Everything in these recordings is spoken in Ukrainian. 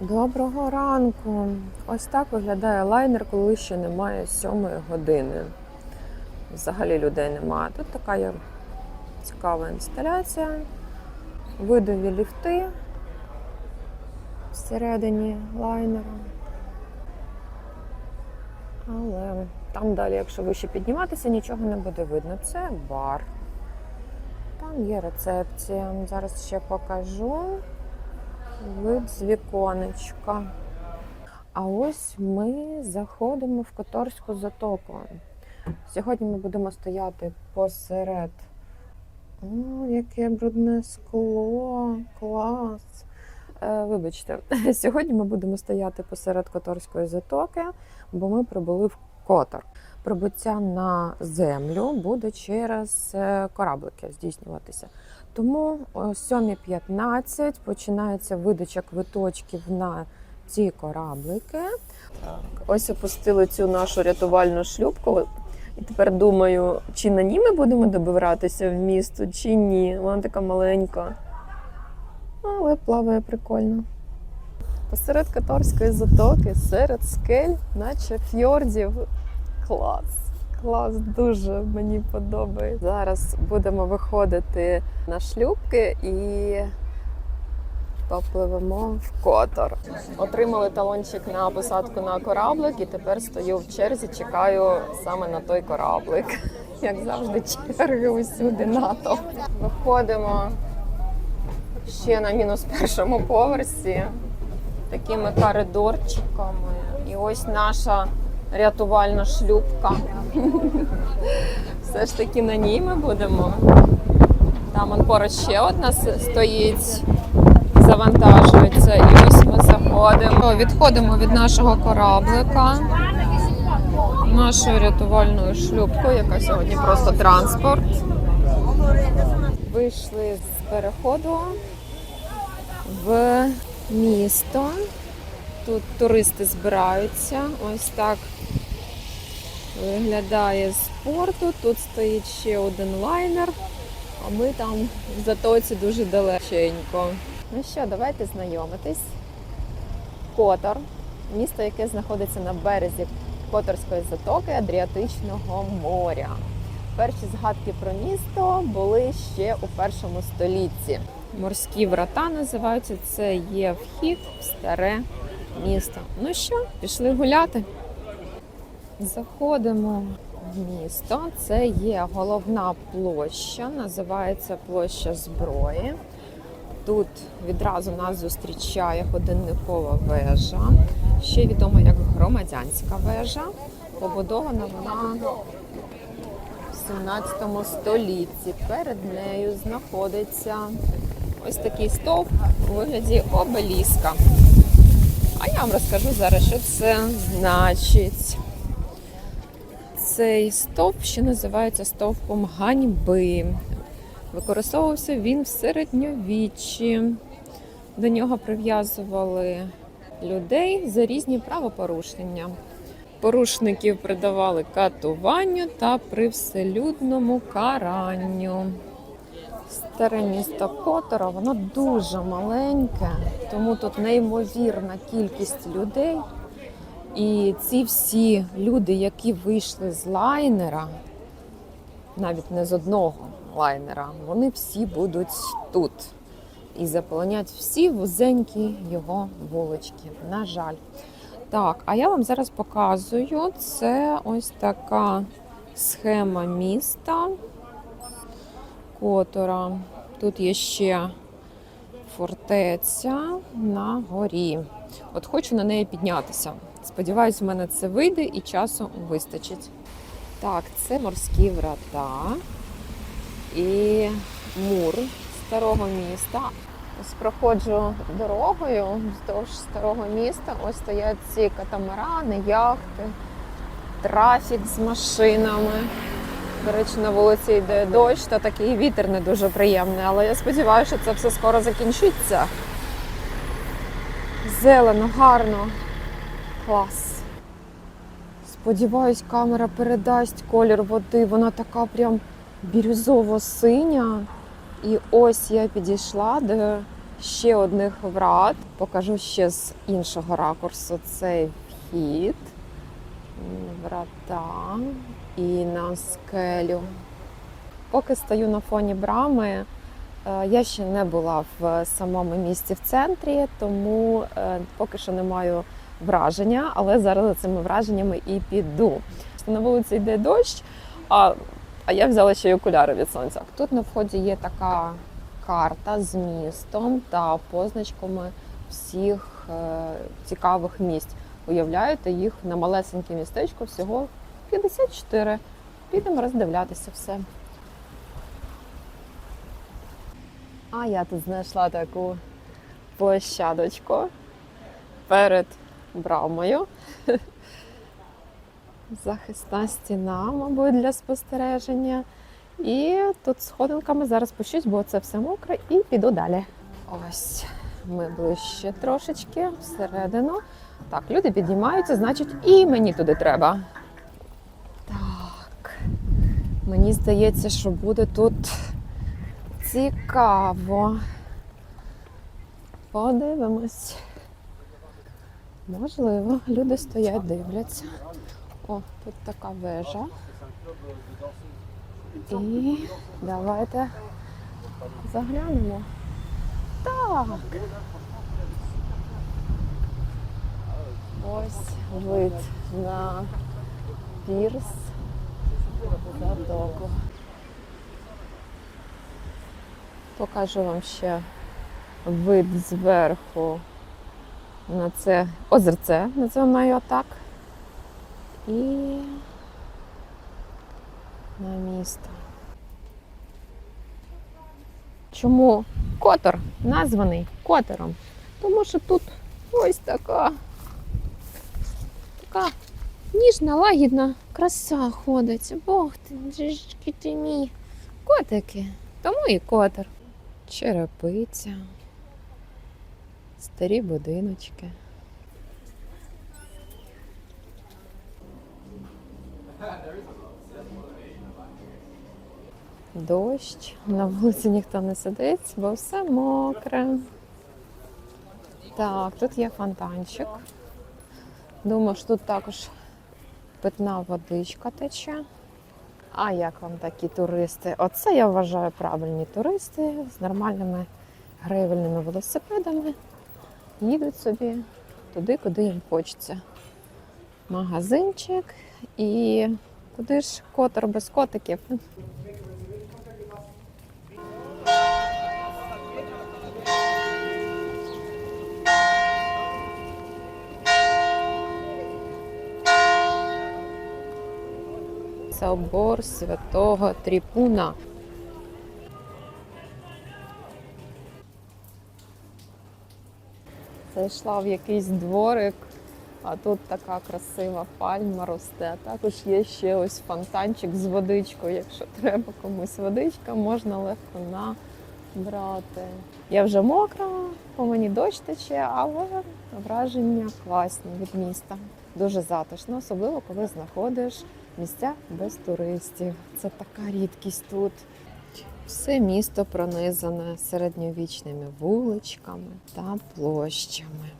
Доброго ранку. Ось так виглядає лайнер, коли ще немає сьомої години. Взагалі людей немає. Тут така є цікава інсталяція. Видові ліфти всередині лайнера. Але там далі, якщо вище підніматися, нічого не буде видно. Це бар. Там є рецепція. Зараз ще покажу. Вид з віконечка. А ось ми заходимо в Которську затоку. Сьогодні ми будемо стояти посеред. О, яке брудне скло, клас. Е, вибачте, сьогодні ми будемо стояти посеред Которської затоки, бо ми прибули в Котор. Прибуття на землю буде через е, кораблики здійснюватися. Тому о 7.15 починається видача квиточків на ці кораблики. Так, ось опустили цю нашу рятувальну шлюпку. І тепер думаю, чи на ній ми будемо добиратися в місто, чи ні. Вона така маленька. Але плаває прикольно. Посеред Каторської затоки, серед скель, наче фьордів. Клас! Клас, дуже мені подобається. Зараз будемо виходити на шлюбки і попливемо в котор. Отримали талончик на посадку на кораблик, і тепер стою в черзі, чекаю саме на той кораблик. Як завжди, черги усюди НАТО. Виходимо ще на мінус першому поверсі такими коридорчиками. І ось наша рятувальна шлюпка. Все ж таки на ній ми будемо. Там он поруч ще одна стоїть, завантажується. І ось ми заходимо. Відходимо від нашого кораблика, нашою рятувальною шлюпкою, яка сьогодні просто транспорт. Вийшли з переходу в місто. Тут туристи збираються. Ось так виглядає з порту. Тут стоїть ще один лайнер, а ми там в затоці дуже далеченько. Ну що, давайте знайомитись. Котор, місто, яке знаходиться на березі Которської затоки Адріатичного моря. Перші згадки про місто були ще у першому столітті. Морські врата називаються. Це є вхід в старе місто. Ну що, пішли гуляти. Заходимо в місто. Це є головна площа, називається площа зброї. Тут відразу нас зустрічає годинникова вежа, ще відома як громадянська вежа. Побудована вона в 17 столітті. Перед нею знаходиться ось такий стовп у вигляді обеліска. А я вам розкажу зараз, що це значить. Цей стовп ще називається стовпом ганьби. Використовувався він в середньовіччі. До нього прив'язували людей за різні правопорушення. Порушників придавали катуванню та привселюдному каранню. Старе місто Котора, воно дуже маленьке, тому тут неймовірна кількість людей. І ці всі люди, які вийшли з лайнера, навіть не з одного лайнера, вони всі будуть тут і заполонять всі вузенькі його вулички. На жаль. Так, а я вам зараз показую. Це ось така схема міста Котора. Тут є ще фортеця на горі. От хочу на неї піднятися. Сподіваюсь, в мене це вийде і часу вистачить. Так, це морські врата і мур старого міста. Ось проходжу дорогою вздовж старого міста. Ось стоять ці катамарани, яхти, трафік з машинами. До речі, на вулиці йде дощ та такий вітер не дуже приємний, але я сподіваюся, що це все скоро закінчиться. Зелено, гарно. Клас. Сподіваюсь, камера передасть колір води. Вона така прям бірюзово-синя. І ось я підійшла до ще одних врат. Покажу ще з іншого ракурсу цей вхід, врата і на скелю. Поки стою на фоні брами, е, я ще не була в самому місті в центрі, тому е, поки що не маю враження, але зараз за цими враженнями і піду. На вулиці йде дощ, а, а я взяла ще й окуляри від сонця. Тут на вході є така карта з містом та позначками всіх е, цікавих місць. Уявляєте, їх на малесеньке містечко всього 54. Підемо роздивлятися все. А я тут знайшла таку площадочку перед брамою. Захисна стіна, мабуть, для спостереження. І тут сходинками зараз спущусь, бо це все мокре, і піду далі. Ось ми ближче трошечки всередину. Так, люди піднімаються, значить, і мені туди треба. Так, мені здається, що буде тут цікаво. Подивимось. Можливо, люди стоять, дивляться. О, тут така вежа. І давайте заглянемо. Так. Ось вид на пірс затоку. Покажу вам ще вид зверху на це озерце, називаємо його так. І на місто. Чому котор названий котером? Тому що тут ось така, така ніжна, лагідна краса ходить. Бог ти, джишки ти мій. Котики. Тому і котер. Черепиця. Старі будиночки. Дощ, на вулиці ніхто не сидить, бо все мокре. Так, тут є фонтанчик. Думаю, що тут також питна водичка тече. А як вам такі туристи? Оце я вважаю правильні туристи з нормальними грейвельними велосипедами. Їдуть собі туди, куди їм хочеться. Магазинчик і куди ж котор без котиків? Собор святого Тріпуна. Зайшла в якийсь дворик, а тут така красива пальма росте. Також є ще ось фонтанчик з водичкою. Якщо треба комусь водичка, можна легко набрати. Я вже мокра, по мені дощ тече, але враження класні від міста. Дуже затишно, особливо коли знаходиш місця без туристів. Це така рідкість тут. Все місто пронизане середньовічними вуличками та площами.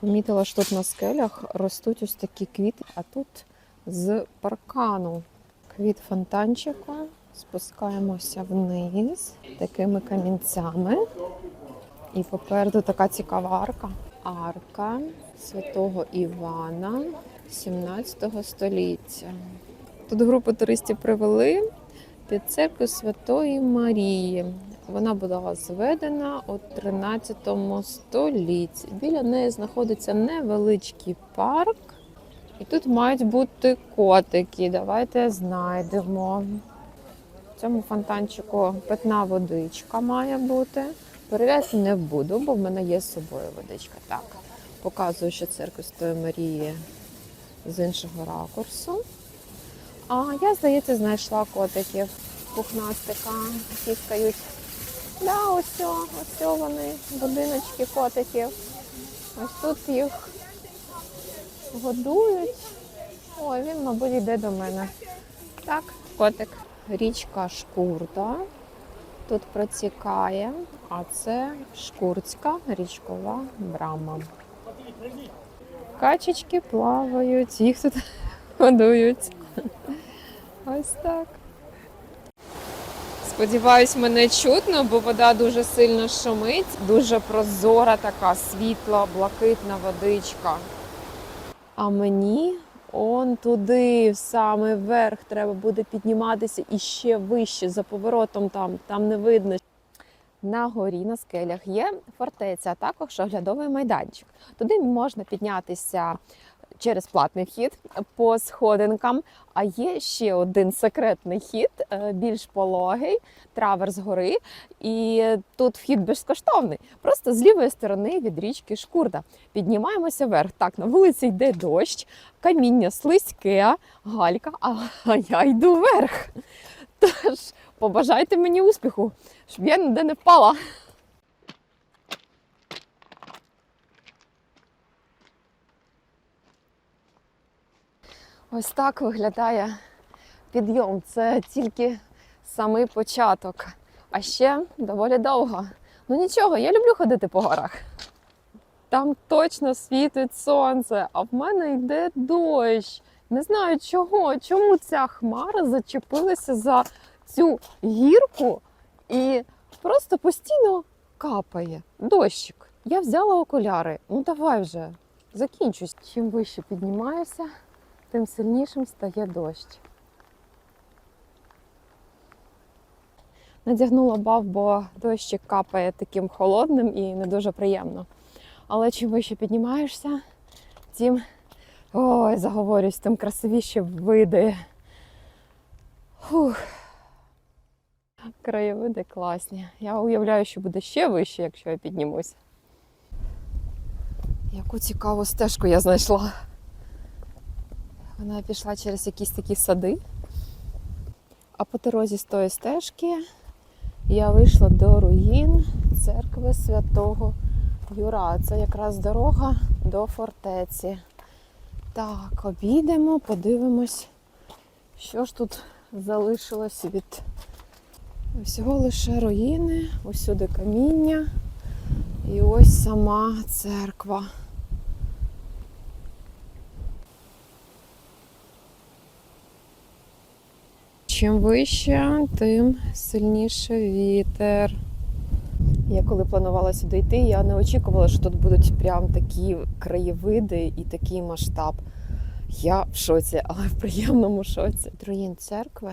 Помітила, що тут на скелях ростуть ось такі квіти, а тут з паркану квіт фонтанчика. Спускаємося вниз такими камінцями. І попереду така цікава арка. Арка святого Івана 17 століття. Тут групу туристів привели під церкву Святої Марії. Вона була зведена у 13 столітті. Біля неї знаходиться невеличкий парк. І тут мають бути котики. Давайте знайдемо. В цьому фонтанчику питна водичка має бути. Перевіряти не буду, бо в мене є з собою водичка. Так, показую, що церква Святої Марії з іншого ракурсу. А я, здається, знайшла котиків пухнастика, тіскають. Да, ось, ось вони, будиночки котиків. Ось тут їх годують. Ой, він, мабуть, йде до мене. Так, котик. Річка Шкурда. тут протікає, а це Шкурська річкова брама. Качечки плавають, їх тут годують. Ось так. Сподіваюсь, мене чутно, бо вода дуже сильно шумить, дуже прозора така світла, блакитна водичка. А мені он туди, в самий верх, треба буде підніматися і ще вище за поворотом там, там не видно. На горі на скелях є фортеця, а також оглядовий майданчик. Туди можна піднятися через платний вхід по сходинкам. А є ще один секретний хід, е, більш пологий, траверс гори. І тут вхід безкоштовний. Просто з лівої сторони від річки Шкурда. Піднімаємося вверх. Так, на вулиці йде дощ, каміння слизьке, галька, а я йду вверх. Тож побажайте мені успіху, щоб я ніде не впала. Ось так виглядає підйом. Це тільки самий початок. А ще доволі довго. Ну нічого, я люблю ходити по горах. Там точно світить сонце, а в мене йде дощ. Не знаю чого, чому ця хмара зачепилася за цю гірку і просто постійно капає дощик. Я взяла окуляри. Ну давай вже, закінчусь. Чим вище піднімаюся, тим сильнішим стає дощ. Надягнула бав, бо дощик капає таким холодним і не дуже приємно. Але чим вище піднімаєшся, тим ой, заговорюсь, тим красивіші види. Фух. Краєвиди класні. Я уявляю, що буде ще вище, якщо я піднімусь. Яку цікаву стежку я знайшла. Вона пішла через якісь такі сади. А по дорозі з тої стежки я вийшла до руїн церкви святого Юра. Це якраз дорога до фортеці. Так, обійдемо, подивимось, що ж тут залишилось від всього лише руїни, усюди каміння. І ось сама церква. Чим вище, тим сильніше вітер. Я коли планувала сюди йти, я не очікувала, що тут будуть прям такі краєвиди і такий масштаб. Я в шоці, але в приємному шоці. Руїн церкви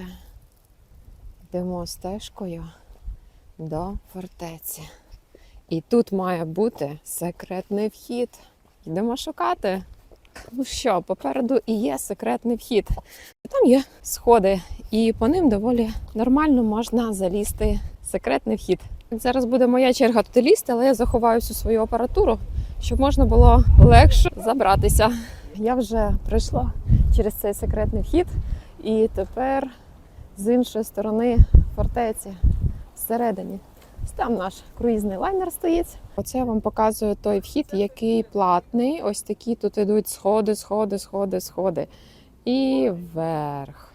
йдемо стежкою до фортеці. І тут має бути секретний вхід. Йдемо шукати. Ну що, попереду і є секретний вхід. Там є сходи, і по ним доволі нормально можна залізти секретний вхід. Зараз буде моя черга туди лізти, але я заховаю всю свою апаратуру, щоб можна було легше забратися. Я вже пройшла через цей секретний вхід, і тепер з іншої сторони фортеці всередині. Там наш круїзний лайнер стоїть. Оце я вам показую той вхід, який платний. Ось такі тут ідуть сходи, сходи, сходи, сходи. І вверх.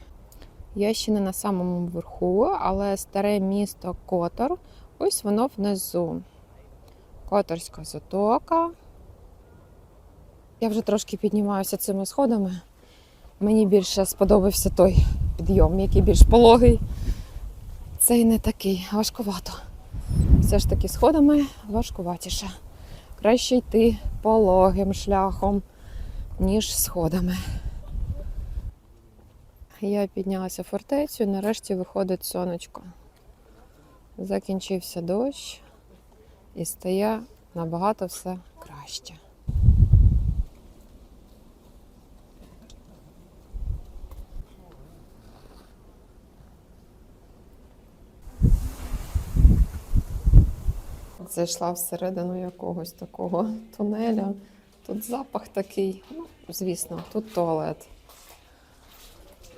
Я ще не на самому верху, але старе місто Котор. Ось воно внизу. Которська затока. Я вже трошки піднімаюся цими сходами. Мені більше сподобався той підйом, який більш пологий. Цей не такий, важкувато. Все ж таки сходами важкуватіше. Краще йти пологим шляхом, ніж сходами. Я піднялася фортецю, нарешті виходить сонечко. Закінчився дощ і стає набагато все краще. Зайшла всередину якогось такого тунеля. Тут запах такий, ну, звісно, тут туалет.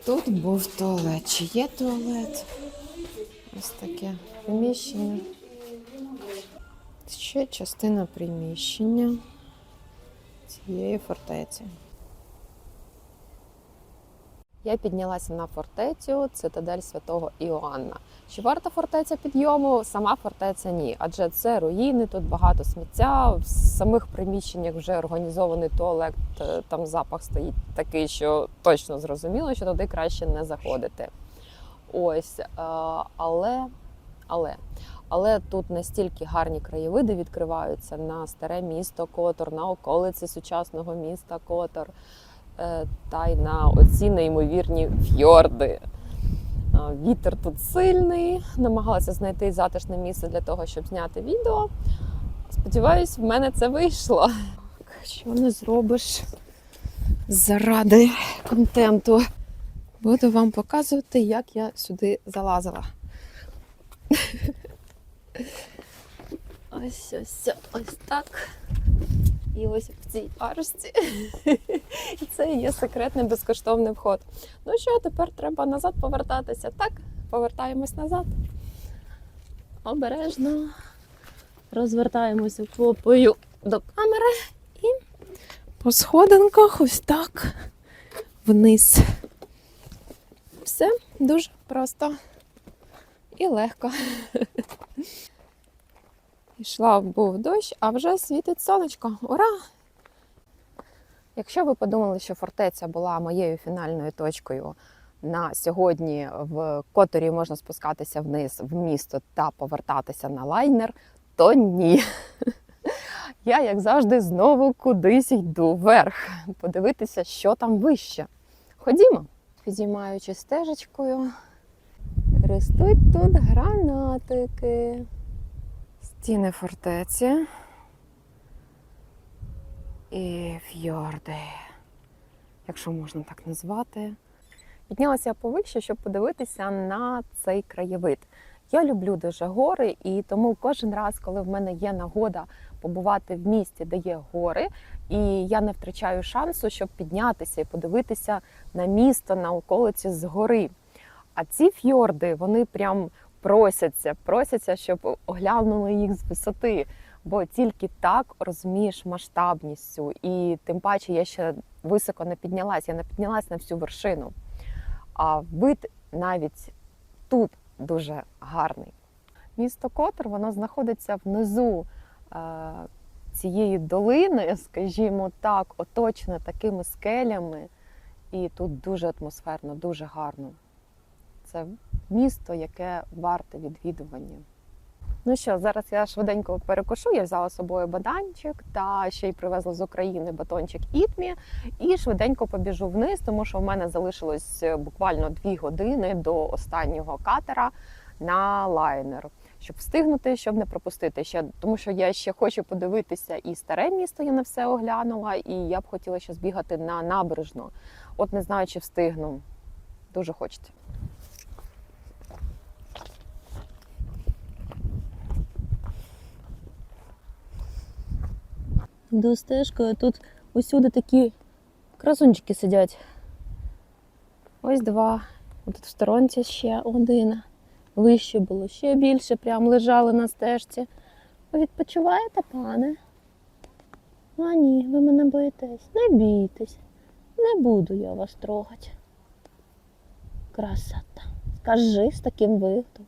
Тут був туалет. Чи є туалет? Ось таке приміщення. Ще частина приміщення цієї фортеці. Я піднялася на фортецю цитадель святого Іоанна. Чи варта фортеця підйому? Сама фортеця ні, адже це руїни, тут багато сміття. В самих приміщеннях вже організований туалет. е, Там запах стоїть такий, що точно зрозуміло, що туди краще не заходити. Ось, е, але, але, але тут настільки гарні краєвиди відкриваються на старе місто Котор, на околиці сучасного міста Котор та й на оці неймовірні фьорди. Е, Вітер тут сильний. Намагалася знайти затишне місце для того, щоб зняти відео. Сподіваюсь, в мене це вийшло. Що не зробиш заради контенту? Буду вам показувати, як я сюди залазила. Ось ось ось так. І в цій арочці. Це є секретний безкоштовний вход. Ну що, тепер треба назад повертатися. Так, повертаємось назад. Обережно розвертаємося попою до камери і по сходинках ось так вниз. Все дуже просто і легко. Ішла був дощ, а вже світить сонечко. Ура! Якщо ви подумали, що фортеця була моєю фінальною точкою на сьогодні, в которі можна спускатися вниз в місто та повертатися на лайнер, то ні. Я, як завжди, знову кудись йду вверх, подивитися, що там вище. Ходімо, підіймаючи стежечкою, ростуть тут гранатики. Стіни фортеці і фьорди, якщо можна так назвати. Піднялася я повище, щоб подивитися на цей краєвид. Я люблю дуже гори, і тому кожен раз, коли в мене є нагода побувати в місті, де є гори, і я не втрачаю шансу, щоб піднятися і подивитися на місто, на околиці з гори. А ці фьорди, вони прям просяться, просяться, щоб оглянули їх з висоти. Бо тільки так розумієш масштабність цю. І тим паче я ще високо не піднялась, я не піднялась на всю вершину. А вид навіть тут дуже гарний. Місто Котор воно знаходиться внизу е, цієї долини, скажімо так, оточене такими скелями. І тут дуже атмосферно, дуже гарно. Це місто, яке варте відвідування. Ну що, зараз я швиденько перекушу. Я взяла з собою баданчик та ще й привезла з України батончик Ітмі. І швиденько побіжу вниз, тому що в мене залишилось буквально дві години до останнього катера на лайнер. Щоб встигнути, щоб не пропустити ще, тому що я ще хочу подивитися і старе місто, я не все оглянула, і я б хотіла ще збігати на набережну. От не знаю, чи встигну. Дуже хочеться. До стежкою тут усюди такі красунчики сидять. Ось два. Тут в сторонці ще один. Вище було ще більше, прям лежали на стежці. Ви відпочиваєте, пане? А ні, ви мене боїтесь. Не бійтесь. Не буду я вас трогати. Красота. Скажи з таким виглядом.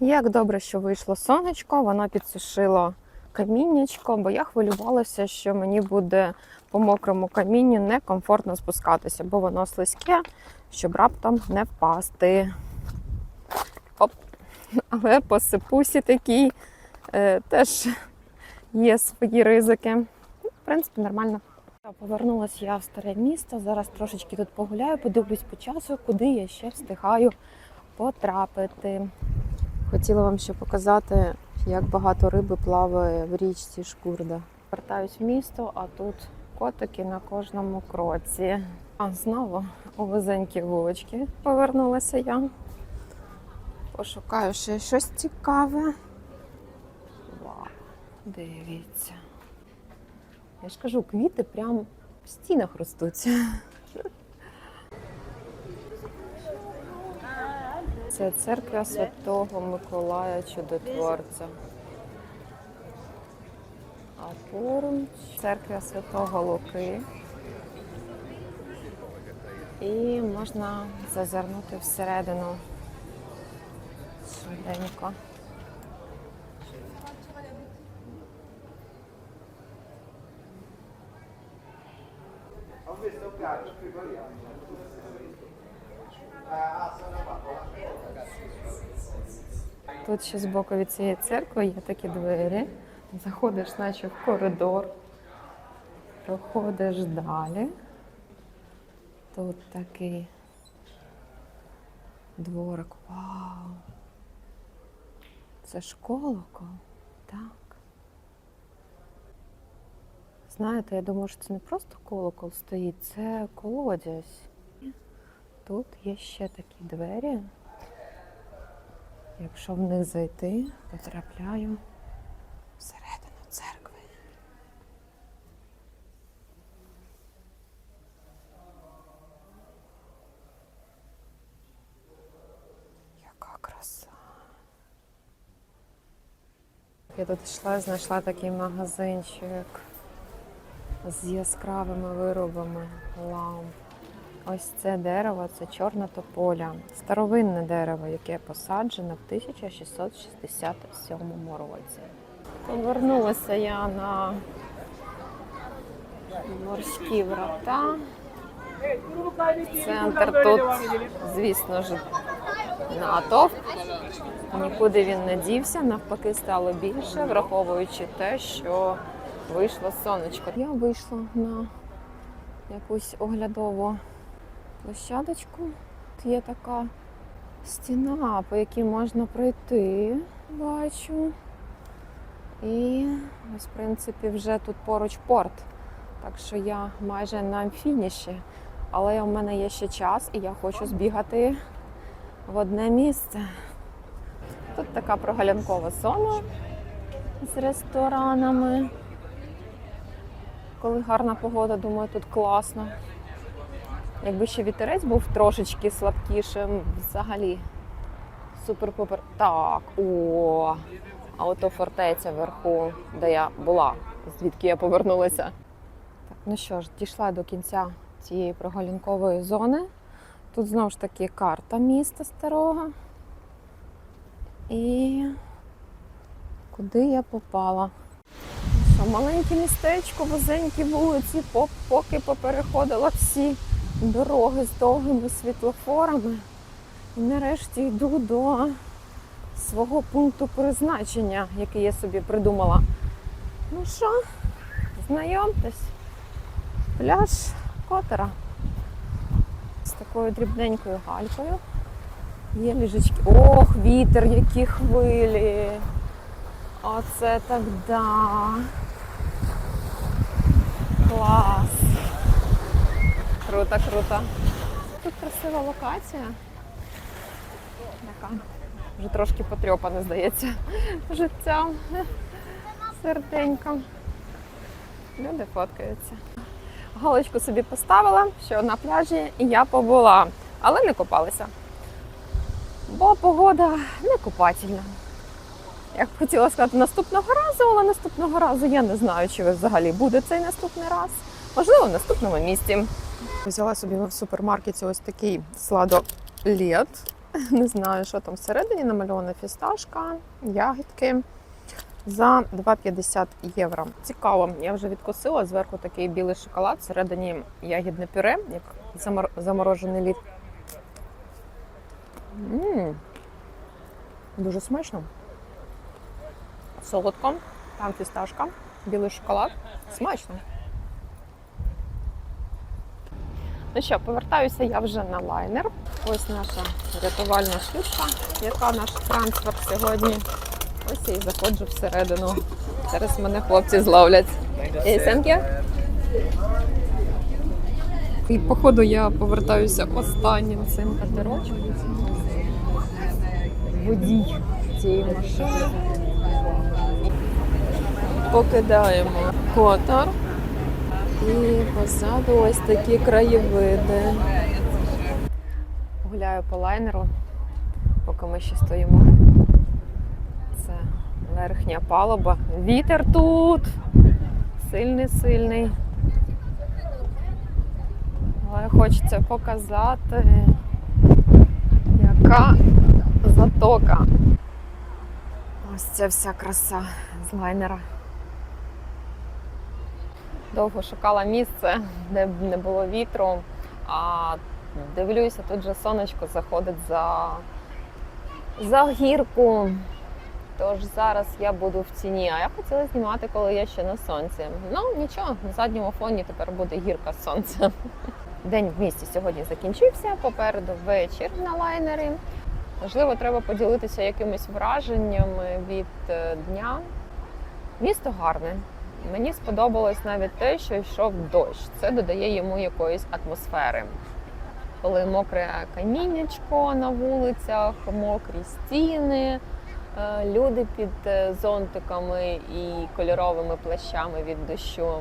Як добре, що вийшло сонечко, воно підсушило каміннячко, бо я хвилювалася, що мені буде по мокрому камінню некомфортно спускатися, бо воно слизьке, щоб раптом не впасти. Оп. Але по сипусі такій е, теж є свої ризики. Ну, В принципі, нормально. Повернулася я в старе місто. Зараз трошечки тут погуляю, подивлюсь по часу, куди я ще встигаю потрапити. Хотіла вам ще показати, як багато риби плаває в річці Шкурда. Вертаюсь в місто, а тут котики на кожному кроці. А знову у вузенькі вулочки повернулася я. Пошукаю ще щось цікаве. Вау, дивіться. Я ж кажу, квіти прям в стінах ростуть. Це церква Святого Миколая Чудотворця. А поруч церква Святого Луки. І можна зазирнути всередину швиденько. Тут ще збоку від цієї церкви є такі двері. Заходиш, наче в коридор, проходиш далі. Тут такий дворик. Вау! Це ж колокол, так. Знаєте, я думаю, що це не просто колокол стоїть, це колодязь. Тут є ще такі двері. Якщо в них зайти, потрапляю всередину церкви. Яка краса. Я тут йшла знайшла такий магазинчик з яскравими виробами ламп. Ось це дерево, це чорна тополя. Старовинне дерево, яке посаджено в 1667 році. Повернулася я на морські врата. Центр тут, звісно ж, натовп. Нікуди він не дівся, навпаки, стало більше, враховуючи те, що вийшло сонечко. Я вийшла на якусь оглядову площадочку. Тут є така стіна, по якій можна пройти, бачу. І ось, в принципі, вже тут поруч порт. Так що я майже на фініші. Але в мене є ще час і я хочу збігати в одне місце. Тут така прогулянкова зона з ресторанами. Коли гарна погода, думаю, тут класно. Якби ще вітерець був трошечки слабкішим, взагалі супер-пупер. Так, о, а ото фортеця вверху, де я була, звідки я повернулася. Так, ну що ж, дійшла до кінця цієї прогулянкової зони. Тут знову ж таки карта міста старого. І куди я попала? Що, маленьке містечко, вузенькі вулиці, поки попереходила всі дороги з довгими світлофорами. І нарешті йду до свого пункту призначення, який я собі придумала. Ну що, знайомтесь, пляж Котера з такою дрібненькою галькою. Є ліжечки. Ох, вітер, які хвилі. Оце так да. Клас. Круто, круто. Тут красива локація. Така вже трошки потрьопана, здається, життям, серденьком. Люди фоткаються. Галочку собі поставила, що на пляжі я побула, але не купалася. Бо погода не купательна. Я б хотіла сказати наступного разу, але наступного разу я не знаю, чи взагалі буде цей наступний раз. Можливо, в наступному місті. Взяла собі в супермаркеті ось такий сладолет. Не знаю, що там всередині намальована фісташка, ягідки за 2,50 євро. Цікаво, я вже відкусила зверху такий білий шоколад, всередині ягідне пюре, як замор- заморожений лід. м Дуже смачно. Солодко, там фісташка, білий шоколад. Смачно. Ну що, повертаюся я вже на лайнер. Ось наша рятувальна шлюпка, яка наш транспорт сьогодні. Ось я і заходжу всередину. Зараз мене хлопці зловлять. Ей, Сенкі? І походу я повертаюся останнім цим катерочком. Водій цієї машини. Покидаємо котор. І позаду ось такі краєвиди. Гуляю по лайнеру, поки ми ще стоїмо. Це верхня палуба. Вітер тут. Сильний, сильний. Але хочеться показати, яка затока. Ось ця вся краса з лайнера. Довго шукала місце, де б не було вітру. А дивлюся, тут же сонечко заходить за, за гірку. Тож зараз я буду в тіні. А я хотіла знімати, коли я ще на сонці. Ну нічого, на задньому фоні тепер буде гірка сонця. День в місті сьогодні закінчився. Попереду вечір на лайнері. Можливо, треба поділитися якимись враженнями від е, дня. Місто гарне. Мені сподобалось навіть те, що йшов дощ. Це додає йому якоїсь атмосфери. Коли мокре каміннячко на вулицях, мокрі стіни, е, люди під е, зонтиками і кольоровими плащами від дощу.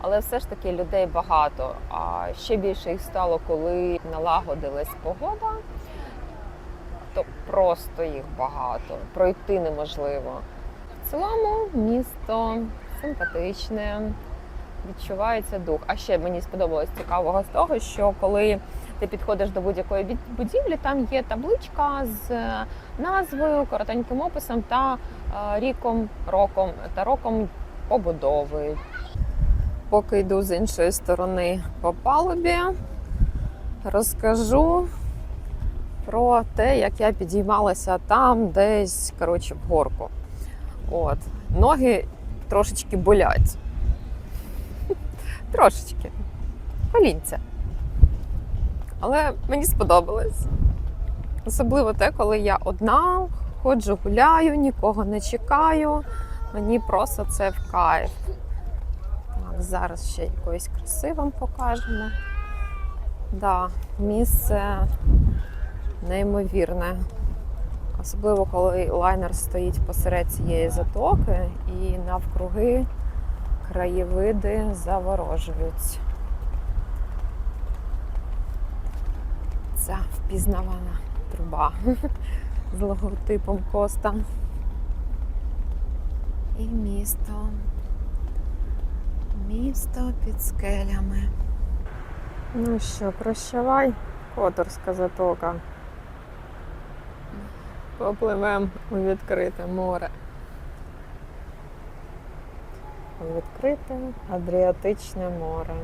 Але все ж таки людей багато. А ще більше їх стало, коли налагодилась погода, то просто їх багато. Пройти неможливо. В цілому місто симпатичне, відчувається дух. А ще мені сподобалось цікавого з того, що коли ти підходиш до будь-якої будівлі, там є табличка з е, назвою, коротеньким описом та е, ріком, роком та роком побудови. Поки йду з іншої сторони по палубі, розкажу про те, як я підіймалася там десь коротше, в горку. От. Ноги трошечки болять. Трошечки. Колінця. Але мені сподобалось. Особливо те, коли я одна ходжу, гуляю, нікого не чекаю. Мені просто це в кайф. Так, зараз ще якоїсь краси вам покажемо. Да, місце неймовірне. Особливо, коли лайнер стоїть посеред цієї затоки і навкруги краєвиди заворожують. Ця впізнавана труба з логотипом Коста. І місто. Місто під скелями. Ну що, прощавай, Которська затока. Попливемо у відкрите море. У відкрите Адріатичне море.